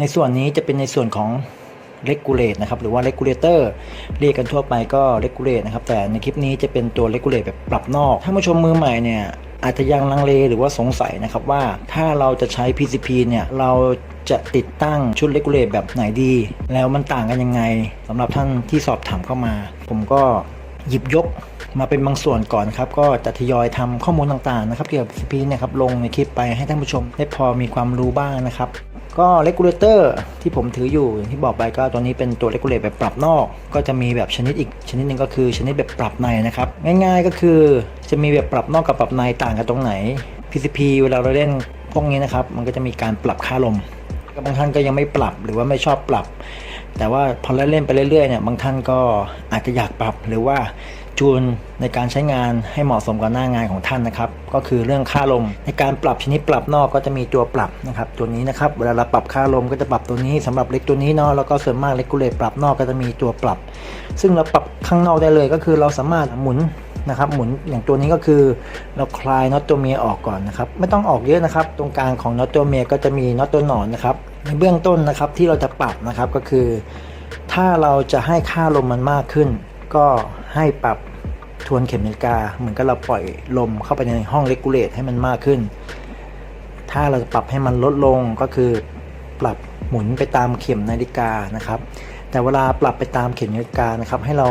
ในส่วนนี้จะเป็นในส่วนของ regulate นะครับหรือว่า regulator เรียกกันทั่วไปก็ regulate นะครับแต่ในคลิปนี้จะเป็นตัว regulate แบบปรับนอกถ้าผู้ชมมือใหม่เนี่ยอาจจะยังลังเลหรือว่าสงสัยนะครับว่าถ้าเราจะใช้ PCP เนี่ยเราจะติดตั้งชุด regulate แบบไหนดี แล้วมันต่างกันยังไงสำหรับท่านที่สอบถามเข้ามา ผมก็หยิบยกมาเป็นบางส่วนก่อนครับ ก็จะทยอยทำข้อมูลต่างๆนะครับเกี่ยวกับ PCP เนี่ยครับลงในคลิปไปให้ท่านผู้ชมได้พอมีความรู้บ้างนะครับ ก็ regulator ที่ผมถืออยู่อย่างที่บอกไปก็ตัวนี้เป็นตัว regulate แบบปรับนอก ก็จะมีแบบชนิดอีกชนิดหนึ่งก็คือชนิดแบบปรับในนะครับ ง่ายๆก็คือจะมีแบบปรับนอกกับปรับในต่างกันตรงไหน PCP เวลาเราเล่นพวกนี้นะครับ มันก็จะมีการปรับค่าลมบางท่านก็ยังไม่ปรับหรือว่าไม่ชอบปรับ แต่ว่าพอเล่นไปเรื่อยๆเนี่ยบางท่านก็อาจจะอยากปรับหรือว่า จูนในการใช้งานให้เหมาะสมกับหน้างานของท่านนะครับ ก็คือเรื่องค่าลม ในการปรับชนิดปรับนอกก็จะมีตัวปรับนะครับ ตัวนี้นะครับเวลาเราปรับค่าลมก็จะปรับตัวนี้สำหรับเล็กตัวนี้เนาะแล้วก็ส่วนมากเล็กกูเลตปรับนอกก็จะมีตัวปรับ ซึ่งเราปรับข้างนอกได้เลยก็คือเราสามารถหมุนนะครับหมุนอย่างตัวนี้ก็คือเราคลายน็อตตัวเมียออกก่อนนะครับไม่ต้องออกเยอะนะครับ ตรงกลางของน็อตตัวเมียก็จะมีน็อตตัวหนอนนะครับในเบื้องต้นนะครับที่เราจะปรับนะครับก็คือ ถ้าเราจะให้ค่าลมมันมากขึ้น ก็ให้ปรับทวนเข็มนาฬิกา เหมือนกับเราปล่อยลมเข้าไปในห้องเลกูเลตให้มันมากขึ้น ถ้าเราจะปรับให้มันลดลงก็คือปรับหมุนไปตามเข็มนาฬิกานะครับ แต่เวลาปรับไปตามเข็มนาฬิกานะครับ ให้เรา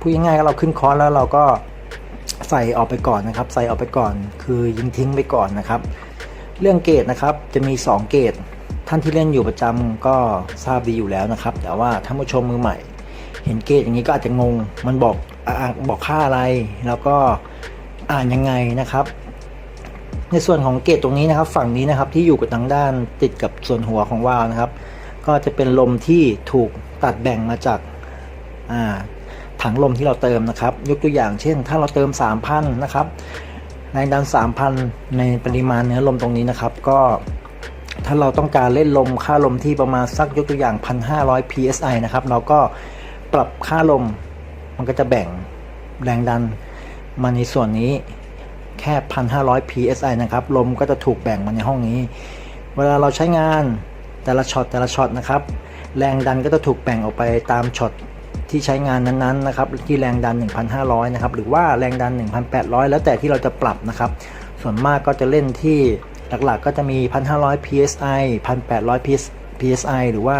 พูดง่ายๆก็เราขึ้นคอร์สแล้วเราก็ใส่ออกไปก่อนนะครับ ใส่ออกไปก่อน คือยิงทิ้งไปก่อนนะครับ เรื่องเกรดนะครับจะมี 2 เกรดท่านที่เล่นอยู่ประจำก็ทราบดีอยู่แล้วนะครับ แต่ว่าท่านผู้ชมมือใหม่ เห็นเกรดอย่างนี้ก็อาจจะงง มันบอกอบอกค่าอะไร แล้วก็อ่านยังไงนะครับ ในส่วนของเกรดตรงนี้นะครับ ฝั่งนี้นะครับที่อยู่กับทางด้านติดกับส่วนหัวของวาล์วนะครับ ก็จะเป็นลมที่ถูกตัดแบ่งมาจากาถังลมที่เราเติมนะครับ ยกตัวอย่างเช่น ถ้าเราเติม 3,000นะครับแรงดัน 3,000 ในปริมาณเนื้อลมตรงนี้นะครับ ก็ถ้าเราต้องการเล่นลมค่าลมที่ประมาณสักยกตัวอย่าง 1,500 psi นะครับ เราก็ ปรับค่าลม มันก็จะแบ่งแรงดันมาในส่วนนี้แค่ 1,500 psi นะครับ ลมก็จะถูกแบ่งมาในห้องนี้ เวลาเราใช้งานแต่ละช็อตแต่ละช็อตนะครับ แรงดันก็จะถูกแบ่งออกไปตามช็อตที่ใช้งานนั้นๆนะครับ ที่แรงดัน 1,500 นะครับ หรือว่าแรงดัน 1,800 แล้วแต่ที่เราจะปรับนะครับ ส่วนมากก็จะเล่นที่หลักๆ ก็จะมี 1,500 psi 1,800 psi หรือว่า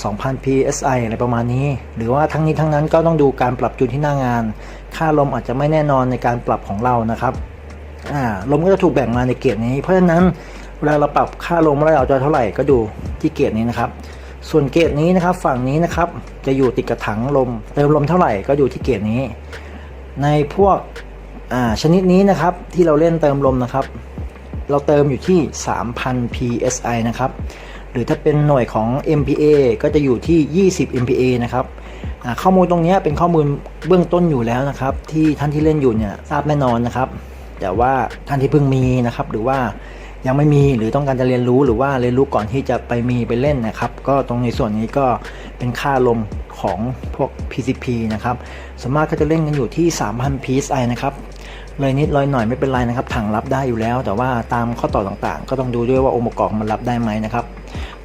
2,000 psi อะไรประมาณนี้ หรือว่าทั้งนี้ทั้งนั้นก็ต้องดูการปรับจูนที่หน้างาน ค่าลมอาจจะไม่แน่นอนในการปรับของเรานะครับลมก็จะถูกแบ่งมาในเกรดนี้ เพราะฉะนั้นเวลาเราปรับค่าลมว่าเราจะเท่าไหร่ก็ดูที่เกรดนี้นะครับ ส่วนเกรดนี้นะครับฝั่งนี้นะครับจะอยู่ติดกับถังลมเติมลมเท่าไหร่ก็อยู่ที่เกรดนี้ ในพวกชนิดนี้นะครับที่เราเล่นเติมลมนะครับ เราเติมอยู่ที่ 3,000 psi นะครับ หรือถ้าเป็นหน่วยของ MPa ก็จะอยู่ที่ 20 MPa นะครับข้อมูลตรงนี้เป็นข้อมูลเบื้องต้นอยู่แล้วนะครับ ที่ท่านที่เล่นอยู่เนี่ยทราบแน่นอนนะครับ แต่ว่าท่านที่เพิ่งมีนะครับ หรือว่ายังไม่มีหรือต้องการจะเรียนรู้หรือว่าเรียนรู้ก่อนที่จะไปมีไปเล่นนะครับ ก็ตรงในส่วนนี้ก็เป็นค่าลมของพวก PCP นะครับส่วนมากก็จะเล่นกันอยู่ที่ 3,000 psi นะครับเลยนิดลอยหน่อยไม่เป็นไรนะครับถังรับได้อยู่แล้ว แต่ว่าตามข้อต่อต่างๆ ก็ต้องดูด้วยว่าองค์ประกอบมันรับได้ไหมนะครับ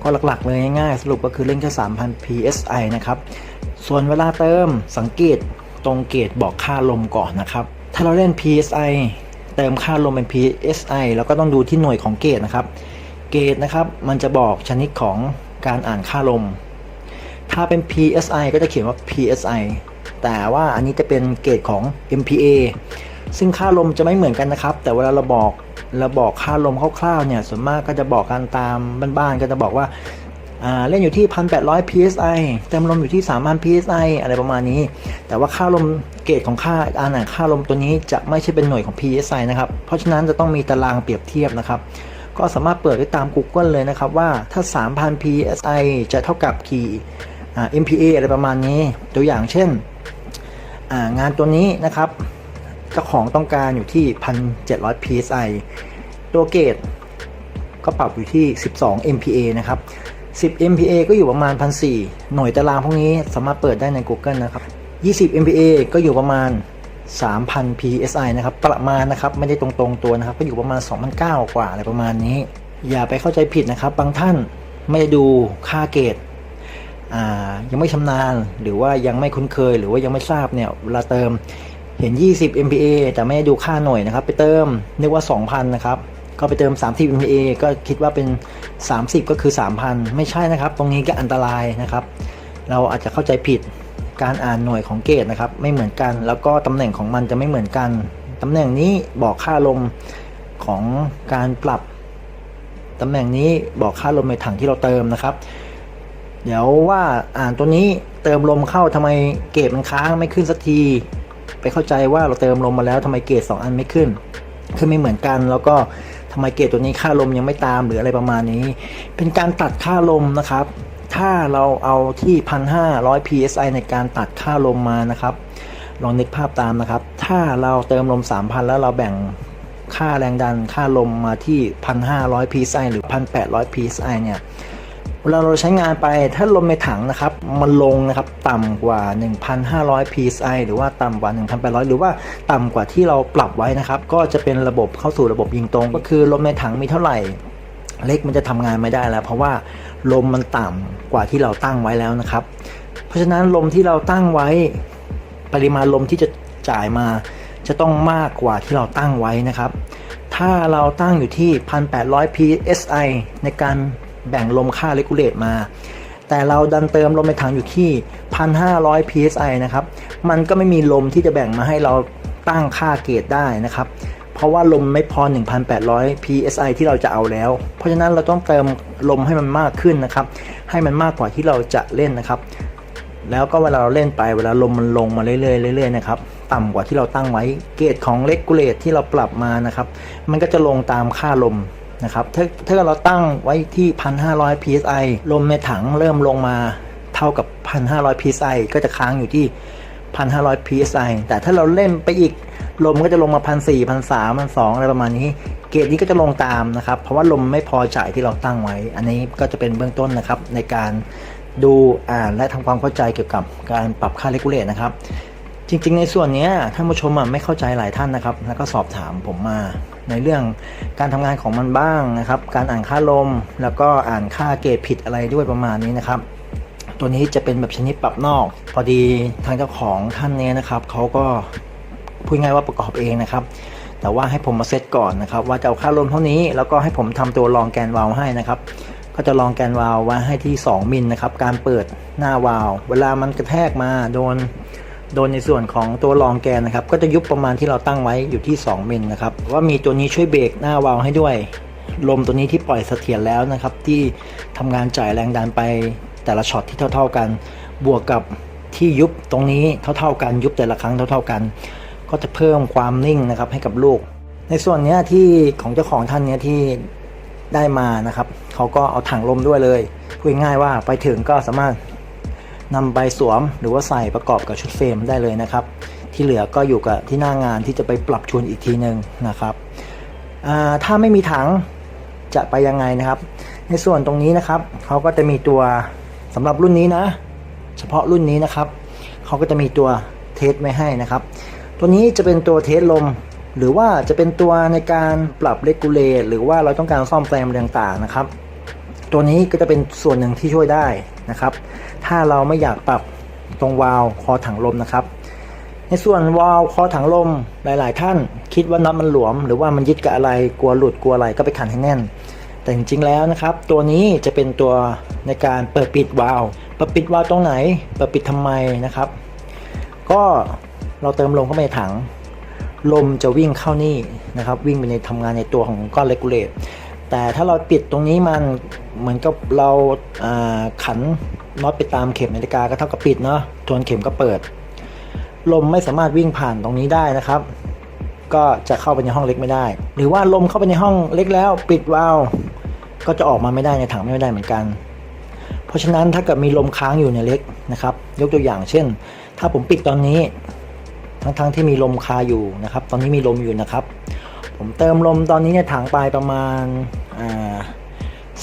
ก็หลักๆเลยง่ายๆ สรุปก็คือเล่นแค่ 3,000 psi นะครับ ส่วนเวลาเติมสังเกตตรงเกตบอกค่าลมก่อนนะครับ ถ้าเราเล่น psi เติมค่าลมเป็น psi แล้วก็ต้องดูที่หน่วยของเกตนะครับ เกตนะครับมันจะบอกชนิดของการอ่านค่าลม ถ้าเป็น psi ก็จะเขียนว่า psi แต่ว่าอันนี้จะเป็นเกรดของ MPa ซึ่งค่าลมจะไม่เหมือนกันนะครับ แต่เวลาเราบอก เราบอกค่าลมคร่าวๆเนี่ยส่วนมากก็จะบอกกันตามบ้านๆก็จะบอกว่าเล่นอยู่ที่ 1,800 psi เต็มลมอยู่ที่ 3,000 psi อะไรประมาณนี้ แต่ว่าค่าลมเกรดของค่าอ่านค่าลมตัวนี้จะไม่ใช่เป็นหน่วยของ psi นะครับ เพราะฉะนั้นจะต้องมีตารางเปรียบเทียบนะครับ ก็สามารถเปิดได้ตาม Google เลยนะครับว่าถ้า 3,000 psi จะเท่ากับกี่ MPa อะไรประมาณนี้ ตัวอย่างเช่น งานตัวนี้นะครับเจ้าของต้องการอยู่ที่ 1,700 psi ตัวเกรดก็ปรับอยู่ที่ 12 MPa นะครับ 10 MPa ก็อยู่ประมาณ 1,400 หน่วยตารางพวกนี้สามารถเปิดได้ใน Google นะครับ 20 MPa ก็อยู่ประมาณ 3,000 psi นะครับ ประมาณนะครับ ไม่ได้ตรงๆตัวนะครับ ก็อยู่ประมาณ 2,900 กว่าอะไรประมาณนี้ อย่าไปเข้าใจผิดนะครับ บางท่านไม่ได้ดูค่าเกรดอ่ายังไม่ชำนาญหรือว่ายังไม่คุ้นเคยหรือว่ายังไม่ทราบเนี่ยเวลาเติมเห็น 20 MPa แต่ไม่ดูค่าหน่วยนะครับ ไปเติมนึกว่า 2,000 นะครับ ก็ไปเติม 30 MPa ก็คิดว่าเป็น 30 ก็คือ 3,000 ไม่ใช่นะครับ ตรงนี้ก็อันตรายนะครับ เราอาจจะเข้าใจผิดการอ่านหน่วยของเกรดนะครับ ไม่เหมือนกัน แล้วก็ตำแหน่งของมันจะไม่เหมือนกัน ตำแหน่งนี้บอกค่าลมของการปรับ ตำแหน่งนี้บอกค่าลมในถังที่เราเติมนะครับ เดี๋ยวว่าอ่านตัวนี้เติมลมเข้าทำไมเกรดมันค้างไม่ขึ้นสักทีไปเข้าใจว่าเราเติมลมมาแล้วทำไมเกรดสองอันไม่ขึ้น คือไม่เหมือนกันแล้วก็ ไมเกรดตัวนี้ค่าลมยังไม่ตามหรืออะไรประมาณนี้ เป็นการตัดค่าลมนะครับ ถ้าเราเอาที่ 1,500 psi ในการตัดค่าลมมานะครับ ลองนึกภาพตามนะครับ ถ้าเราเติมลม 3,000 แล้วเราแบ่งค่าแรงดันค่าลมมาที่ 1,500 psi หรือ 1,800 psi เนี่ย เวลาเราใช้งานไปถ้าลมในถังนะครับ มันลงนะครับต่ำกว่า 1,500 psi หรือว่าต่ำกว่า 1,800 หรือว่าต่ำกว่าที่เราปรับไว้นะครับ ก็จะเป็นระบบเข้าสู่ระบบยิงตรง ก็คือลมในถังมีเท่าไหร่เล็กมันจะทำงานไม่ได้แล้ว เพราะว่าลมมันต่ำกว่าที่เราตั้งไว้แล้วนะครับ เพราะฉะนั้นลมที่เราตั้งไว้ปริมาณลมที่จะจ่ายมา จะต้องมากกว่าที่เราตั้งไว้นะครับ ถ้าเราตั้งอยู่ที่ 1,800 psi ในการ แบ่งลมค่าเลกูเลตมา แต่เราดันเติมลมในถังอยู่ที่ 1,500 psi นะครับ มันก็ไม่มีลมที่จะแบ่งมาให้เราตั้งค่าเกรดได้นะครับ เพราะว่าลมไม่พอ 1,800 psi ที่เราจะเอาแล้ว เพราะฉะนั้นเราต้องเติมลมให้มันมากขึ้นนะครับ ให้มันมากกว่าที่เราจะเล่นนะครับ แล้วก็เวลาเราเล่นไปเวลาลมมันลงมาเรื่อยๆเรื่อยๆนะครับต่ำกว่าที่เราตั้งไว้ เกรดของเลกูเลตที่เราปรับมานะครับ มันก็จะลงตามค่าลม นะครับถ้าถ้าเราตั้งไว้ที่ 1,500 psi ลมในถังเริ่มลงมาเท่ากับ 1,500 psi ก็จะค้างอยู่ที่ 1,500 psi แต่ถ้าเราเล่นไปอีกลมก็จะลงมา 1,400 1,300 1,200อะไรประมาณนี้ เกรดนี้ก็จะลงตามนะครับ เพราะว่าลมไม่พอจ่ายที่เราตั้งไว้ อันนี้ก็จะเป็นเบื้องต้นนะครับในการดูอ่านและทำความเข้าใจเกี่ยวกับการปรับค่าเลกูเลตนะครับ จริงๆ ในส่วนนี้ท่านผู้ชมอะไม่เข้าใจหลายท่านนะครับ แล้วก็สอบถามผมมาในเรื่องการทำงานของมันบ้างนะครับ การอ่านค่าลม แล้วก็อ่านค่าเกรดผิดอะไรด้วยประมาณนี้นะครับ ตัวนี้จะเป็นแบบชนิดปรับนอก พอดีทางเจ้าของท่านนี้นะครับเขาก็พูดง่ายว่าประกอบเองนะครับ แต่ว่าให้ผมมาเซตก่อนนะครับ ว่าจะเอาค่าลมเท่านี้ แล้วก็ให้ผมทำตัวรองแกนวาล์วให้นะครับก็จะลองแกนวาล์วไว้ให้ที่ 2 มิลนะครับ การเปิดหน้าวาล์วเวลามันกระแทกมาโดน โดนในส่วนของตัวรองแกนนะครับ ก็จะยุบประมาณที่เราตั้งไว้อยู่ที่ 2 มิลนะครับว่ามีตัวนี้ช่วยเบรกหน้าวาล์วให้ด้วย ลมตัวนี้ที่ปล่อยเสถียรแล้วนะครับ ที่ทำงานจ่ายแรงดันไปแต่ละช็อตที่เท่า ๆกัน บวกกับที่ยุบตรงนี้เท่า ๆ กันยุบแต่ละครั้งเท่า ๆกัน ก็จะเพิ่มความนิ่งนะครับให้กับลูก ในส่วนเนี้ยที่ของเจ้าของท่านเนี้ยที่ได้มานะครับเขาก็เอาถังลมด้วยเลยพูดง่ายว่าไปถึงก็สามารถ นำไปสวมหรือว่าใส่ประกอบกับชุดเฟรมได้เลยนะครับ ที่เหลือก็อยู่กับที่หน้างานที่จะไปปรับจูนอีกทีหนึ่งนะครับถ้าไม่มีถังจะไปยังไงนะครับ ในส่วนตรงนี้นะครับเขาก็จะมีตัวสำหรับรุ่นนี้นะ เฉพาะรุ่นนี้นะครับเขาก็จะมีตัวเทสไว้ให้นะครับ ตัวนี้จะเป็นตัวเทสลมหรือว่าจะเป็นตัวในการปรับเลกูเลตหรือว่าเราต้องการซ่อมแซมต่างๆนะครับ ตัวนี้ก็จะเป็นส่วนหนึ่งที่ช่วยได้นะครับ ถ้าเราไม่อยากปรับตรงวาล์วคอถังลมนะครับ ในส่วนวาล์วคอถังลมหลาย ๆ ท่านคิดว่าน็อตมันหลวม หรือว่ามันยึดกับอะไรกลัวหลุดกลัวอะไรก็ไปขันให้แน่น แต่จริง ๆ แล้วนะครับ ตัวนี้จะเป็นตัวในการเปิดปิดวาล์วเปิดปิดวาล์วตรงไหนเปิดปิดทำไมนะครับ ก็เราเติมลมเข้าไปในถัง ลมจะวิ่งเข้านี่นะครับ วิ่งไปในทำงานในตัวของก้อนเลกูเลตแต่ถ้าเราปิดตรงนี้มันเหมือนกับเราขัน น็อตไปตามเข็มนาฬิกาก็เท่ากับปิดเนาะทวนเข็มก็เปิด ลมไม่สามารถวิ่งผ่านตรงนี้ได้นะครับ ก็จะเข้าไปในห้องเล็กไม่ได้ หรือว่าลมเข้าไปในห้องเล็กแล้ว ปิดวาล์วก็จะออกมาไม่ได้ในถังไม่ได้เหมือนกัน เพราะฉะนั้นถ้าเกิดมีลมค้างอยู่ในเล็กนะครับ ยกตัวอย่างเช่น ถ้าผมปิดตอนนี้ ทั้งๆที่มีลมคาอยู่นะครับ ตอนนี้มีลมอยู่นะครับ ผมเติมลมตอนนี้เนี่ยถังไปประมาณ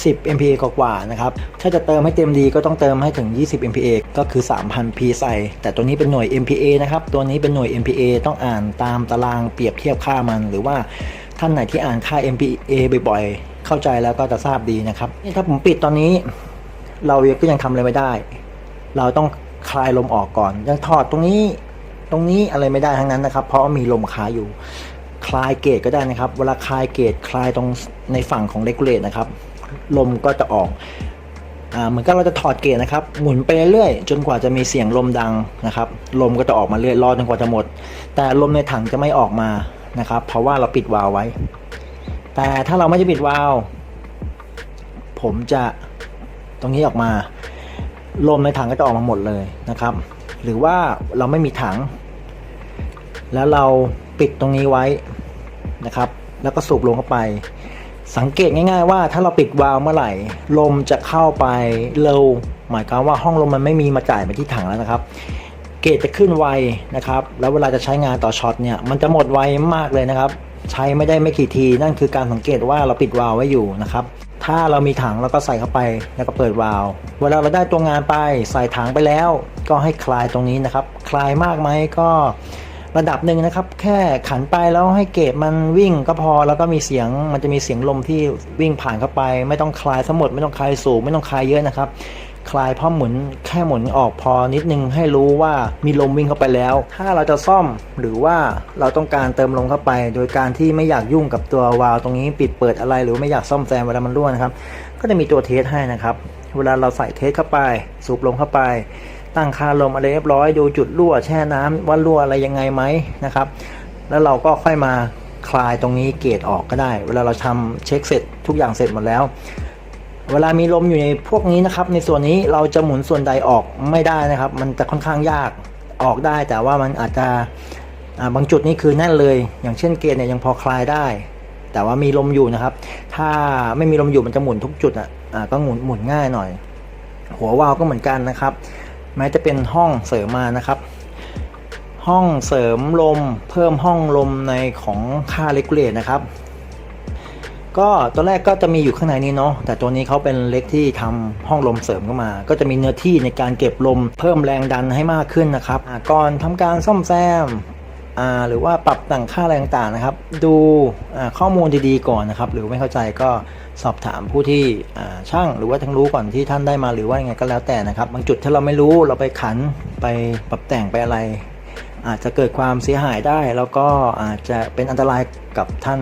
10 MPa กว่าๆนะครับ ถ้าจะเติมให้เต็มดีก็ต้องเติมให้ถึง 20 MPa ก็คือ 3,000 psi แต่ตัวนี้เป็นหน่วย MPa นะครับ ตัวนี้เป็นหน่วย MPa ต้องอ่านตามตารางเปรียบเทียบค่ามัน หรือว่าท่านไหนที่อ่านค่า MPa บ่อยๆ เข้าใจแล้วก็จะทราบดีนะครับนี่ถ้าผมปิดตอนนี้ เราก็ยังทำอะไรไม่ได้ เราต้องคลายลมออกก่อน ยังถอดตรงนี้ ตรงนี้อะไรไม่ได้ทั้งนั้นนะครับ เพราะมีลมค้าอยู่ คลายเกตก็ได้นะครับ เวลาคลายเกตคลายตรงในฝั่งของเลกูเลตนะครับ ลมก็จะออกเหมือนกับเราจะถอดเกตนะครับ หมุนไปเรื่อยๆจนกว่าจะมีเสียงลมดังนะครับ ลมก็จะออกมาเรื่อยรอจนกว่าจะหมด แต่ลมในถังจะไม่ออกมานะครับ เพราะว่าเราปิดวาล์วไว้ แต่ถ้าเราไม่ได้ปิดวาล์วผมจะตรงนี้ออกมา ลมในถังก็จะออกมาหมดเลยนะครับ หรือว่าเราไม่มีถัง แล้วเราปิดตรงนี้ไว้นะครับ แล้วก็สูบลมเข้าไป สังเกตง่ายๆว่าถ้าเราปิดวาล์วเมื่อไหร่ ลมจะเข้าไปเร็ว หมายความว่าห้องลมมันไม่มีมาจ่ายไปที่ถังแล้วนะครับ เกจจะขึ้นไวนะครับ แล้วเวลาจะใช้งานต่อช็อตเนี่ยมันจะหมดไวมากเลยนะครับ ใช้ไม่ได้ไม่กี่ที นั่นคือการสังเกตว่าเราปิดวาล์วไว้อยู่นะครับถ้าเรามีถังเราก็ใส่เข้าไปแล้วก็เปิดวาล์วเวลาเราได้ตัวงานไปใส่ถังไปแล้ว ก็ให้คลายตรงนี้นะครับ คลายมากไหมก็ ระดับหนึ่งนะครับ แค่ขันไปแล้วให้เกจมันวิ่งก็พอแล้วก็มีเสียงมันจะมีเสียงลมที่วิ่งผ่านเข้าไป ไม่ต้องคลายทั้งหมด ไม่ต้องคลายสูง ไม่ต้องคลายเยอะนะครับ คลายเพราะหมุนแค่หมุนออกพอนิดนึงให้รู้ว่ามีลมวิ่งเข้าไปแล้ว ถ้าเราจะซ่อมหรือว่าเราต้องการเติมลมเข้าไป โดยการที่ไม่อยากยุ่งกับตัววาล์วตรงนี้ปิดเปิดอะไร หรือไม่อยากซ่อมแซมเวลามันรั่วนะครับก็จะมีตัวเทสให้นะครับ เวลาเราใส่เทสเข้าไป สูบลมเข้าไป ตั้งค่าลมอะไรเรียบร้อยดูจุดรั่วแช่น้ำว่ารั่วอะไรยังไงไหมนะครับ แล้วเราก็ค่อยมาคลายตรงนี้เกตออกก็ได้ เวลาเราทำเช็คเสร็จทุกอย่างเสร็จหมดแล้ว เวลามีลมอยู่ในพวกนี้นะครับ ในส่วนนี้เราจะหมุนส่วนใดออกไม่ได้นะครับ มันจะค่อนข้างยากออกได้ แต่ว่ามันอาจจะบางจุดนี่คือแน่นเลย อย่างเช่นเกณฑ์เนี่ยยังพอคลายได้ แต่ว่ามีลมอยู่นะครับ ถ้าไม่มีลมอยู่มันจะหมุนทุกจุดอะก็หมุนหมุนง่ายหน่อย หัววาล์วก็เหมือนกันนะครับ แม้จะเป็นห้องเสริมมานะครับ ห้องเสริมลมเพิ่มห้องลมในของค่าเลกูเลตนะครับ ก็ตัวแรกก็จะมีอยู่ข้างในนี้เนาะแต่ตัวนี้เขาเป็นเล็กที่ทำห้องลมเสริมเข้ามา ก็จะมีเนื้อที่ในการเก็บลมเพิ่มแรงดันให้มากขึ้นนะครับก่อนทำการซ่อมแซมหรือว่าปรับแต่งค่าอะไรต่างๆนะครับ ดูข้อมูลดีๆก่อนนะครับ หรือไม่เข้าใจก็ สอบถามผู้ที่ช่างหรือว่าทั้งรู้ก่อนที่ท่านได้มาหรือว่ายังไงก็แล้วแต่นะครับ บางจุดถ้าเราไม่รู้เราไปขันไปปรับแต่งไปอะไร อาจจะเกิดความเสียหายได้ แล้วก็อาจจะเป็นอันตรายกับท่าน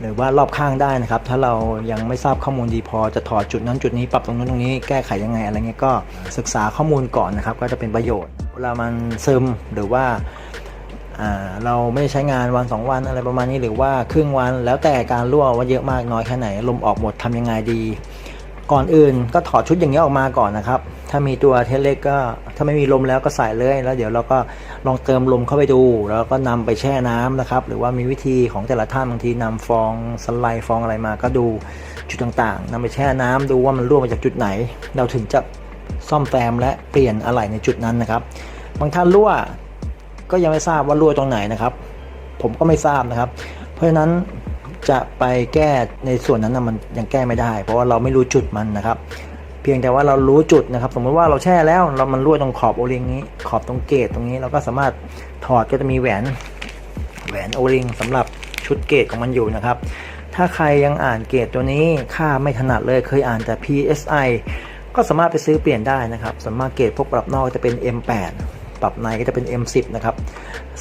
หรือว่ารอบข้างได้นะครับ ถ้าเรายังไม่ทราบข้อมูลดีพอจะถอดจุดนั้นจุดนี้ปรับตรงนู้นตรงนี้แก้ไขยังไงอะไรเงี้ยก็ศึกษาข้อมูลก่อนนะครับ ก็จะเป็นประโยชน์เวลามันซึมหรือว่า เราไม่ใช้งานวันสองวันอะไรประมาณนี้หรือว่าครึ่งวัน แล้วแต่การรั่วว่าเยอะมากน้อยแค่ไหนลมออกหมดทำยังไงดี ก่อนอื่นก็ถอดชุดอย่างนี้ออกมาก่อนนะครับ ถ้ามีตัวเทสเล็กก็ถ้าไม่มีลมแล้วก็ใส่เลยแล้วเดี๋ยวเราก็ลองเติมลมเข้าไปดู แล้วก็นำไปแช่น้ำนะครับ หรือว่ามีวิธีของแต่ละท่านบางทีนำฟองสไลด์ฟองอะไรมาก็ดูจุดต่างๆนำไปแช่น้ำดูว่ามันรั่วมาจากจุดไหน เราถึงจะซ่อมแซมและเปลี่ยนอะไหล่ในจุดนั้นนะครับบางท่านรั่ว ก็ยังไม่ทราบว่ารั่วตรงไหนนะครับ ผมก็ไม่ทราบนะครับ เพราะฉะนั้นจะไปแก้ในส่วนนั้นนะมันยังแก้ไม่ได้ เพราะว่าเราไม่รู้จุดมันนะครับ เพียงแต่ว่าเรารู้จุดนะครับ สมมติว่าเราแช่แล้วเรามันรั่วตรงขอบโอลิงนี้ ขอบตรงเกตตรงนี้เราก็สามารถถอดก็จะมีแหวนแหวนโอลิงสำหรับชุดเกตของมันอยู่นะครับ ถ้าใครยังอ่านเกตตัวนี้ค่าไม่ถนัดเลยเคยอ่านแต่ PSI ก็สามารถไปซื้อเปลี่ยนได้นะครับสามารถเกตพวกปรับนอกจะเป็น M8 ปรับในก็จะเป็น M10 นะครับ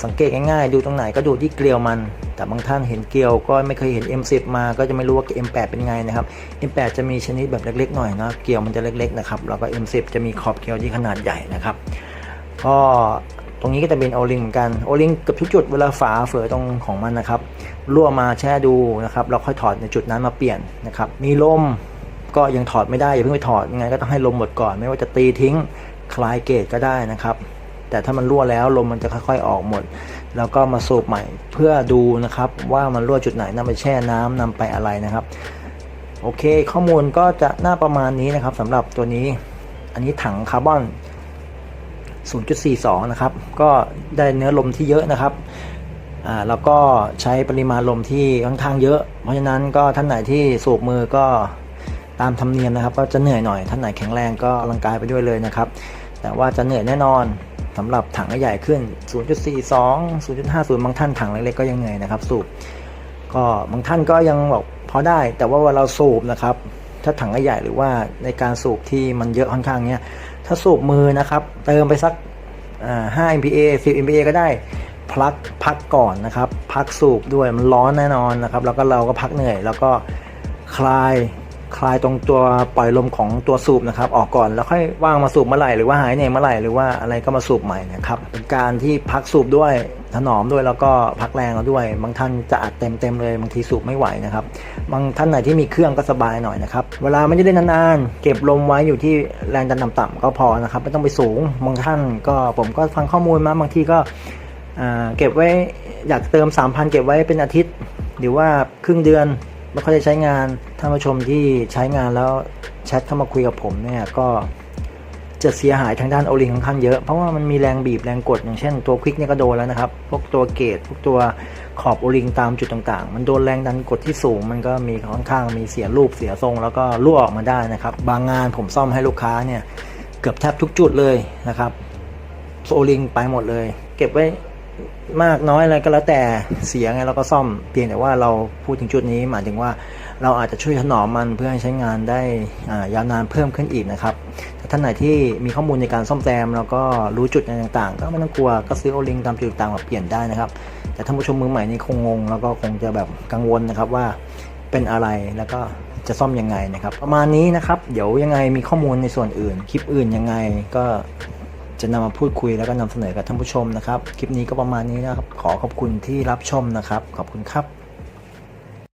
สังเกตง่ายๆ ดูตรงไหนก็ดูที่เกลียวมัน แต่บางท่านเห็นเกลียวก็ไม่เคยเห็น M10 มา ก็จะไม่รู้ว่า M8 เป็นไงนะครับ M8 จะมีชนิดแบบเล็กๆหน่อยนะ เกลียวมันจะเล็กๆนะครับ แล้วก็ M10 จะมีขอบเกลียวที่ขนาดใหญ่นะครับ ก็ตรงนี้ก็จะเป็นโอลิงเหมือนกันโอลิงเกับทุกจุดเวลาฝาเฟือตรงของมันนะครับรั่วมาแช่ดูนะครับเราค่อยถอดในจุดนั้นมาเปลี่ยนนะครับมีลมก็ยังถอดไม่ได้อย่าเพิ่งไปถอดยังไงก็ต้องให้ลมหมดก่อน ไม่ว่าจะตีทิ้งคลายเกจก็ได้นะครับ แต่ถ้ามันรั่วแล้วลมมันจะค่อยๆออกหมด แล้วก็มาสูบใหม่เพื่อดูนะครับว่ามันรั่วจุดไหนนำไปแช่น้ำนำไปอะไรนะครับ โอเค ข้อมูลก็จะน่าประมาณนี้นะครับสำหรับตัวนี้ อันนี้ถังคาร์บอน 0.42 นะครับ ก็ได้เนื้อลมที่เยอะนะครับอ่าแล้วก็ใช้ปริมาณลมที่ค่อนข้างเยอะ เพราะฉะนั้นก็ท่านไหนที่สูบมือก็ตามธรรมเนียมนะครับ ก็จะเหนื่อยหน่อยท่านไหนแข็งแรงก็ออกกำลังกายไปด้วยเลยนะครับ แต่ว่าจะเหนื่อยแน่นอน สำหรับถังใหญ่ขึ้น 0.42 0.50 บางท่านถังเล็กๆก็ยังเหนื่อยนะครับ สูบก็บางท่านก็ยังบอกพอได้ แต่ว่าเวลาเราสูบนะครับ ถ้าถังใหญ่หรือว่าในการสูบที่มันเยอะค่อนข้างเนี้ยถ้าสูบมือนะครับ เติมไปสักอ่า5 MPa 10 MPa ก็ได้พลักพักก่อนนะครับ พักสูบด้วยมันร้อนแน่นอนนะครับ แล้วก็เราก็พักเหนื่อย แล้วก็คลาย คลายตรงตัวปล่อยลมของตัวสูบนะครับ ออกก่อนแล้วค่อยว่างมาสูบเมื่อไหร่หรือว่าหายเหนื่อยเมื่อไหร่หรือว่าอะไรก็มาสูบใหม่นะครับ เป็นการที่พักสูบด้วยถนอมด้วยแล้วก็พักแรงเราด้วย บางท่านจะอัดเต็มเต็มๆเลยบางทีสูบไม่ไหวนะครับ บางท่านไหนที่มีเครื่องก็สบายหน่อยนะครับ เวลาไม่ได้เล่นนานๆ เก็บลมไว้อยู่ที่แรงดันต่ำๆก็พอนะครับ ไม่ต้องไปสูง บางท่านก็ผมก็ฟังข้อมูลมาบางทีก็เก็บไว้อยากเติม 3,000 เก็บไว้เป็นอาทิตย์ หรือว่าครึ่งเดือน ไม่ค่อยได้ใช้งานท่านผู้ชมที่ใช้งานแล้วแชทเข้ามาคุยกับผมเนี่ยก็จะเสียหายทางด้านโอลิงค่อนข้างเยอะ เพราะว่ามันมีแรงบีบแรงกด อย่างเช่นตัวควิกเนี่ยก็โดนแล้วนะครับ พวกตัวเกตพวกตัวขอบโอลิงตามจุดต่างๆ มันโดนแรงดันกดที่สูง มันก็มีค่อนข้างมีเสียรูปเสียทรง แล้วก็รั่วออกมาได้นะครับ บางงานผมซ่อมให้ลูกค้าเนี่ยเกือบแทบทุกจุดเลยนะครับโอลิงไปหมดเลย เก็บไว้ มากน้อยอะไรก็แล้วแต่เสียไงเราก็ซ่อมเพียงแต่ว่าเราพูดถึงจุดนี้หมายถึงว่าเราอาจจะช่วยถนอมมันเพื่อให้ใช้งานได้ยาวนานเพิ่มขึ้นอีกนะครับท่านไหนที่มีข้อมูลในการซ่อมแซมแล้วก็รู้จุดต่างๆ ก็ไม่ต้องกลัวก็ซื้อโอลิงตามจุดต่างๆมาเปลี่ยนได้นะครับ แต่ท่านผู้ชมมือใหม่นี่คงงง แล้วก็คงจะแบบกังวลนะครับว่าเป็นอะไรแล้วก็จะซ่อมยังไงนะครับ ประมาณนี้นะครับ เดี๋ยวยังไงมีข้อมูลในส่วนอื่น คลิปอื่นยังไงก็ จะนำมาพูดคุยแล้วก็นำเสนอกับท่านผู้ชมนะครับ คลิปนี้ก็ประมาณนี้นะครับ ขอขอบคุณที่รับชมนะครับ ขอบคุณครับ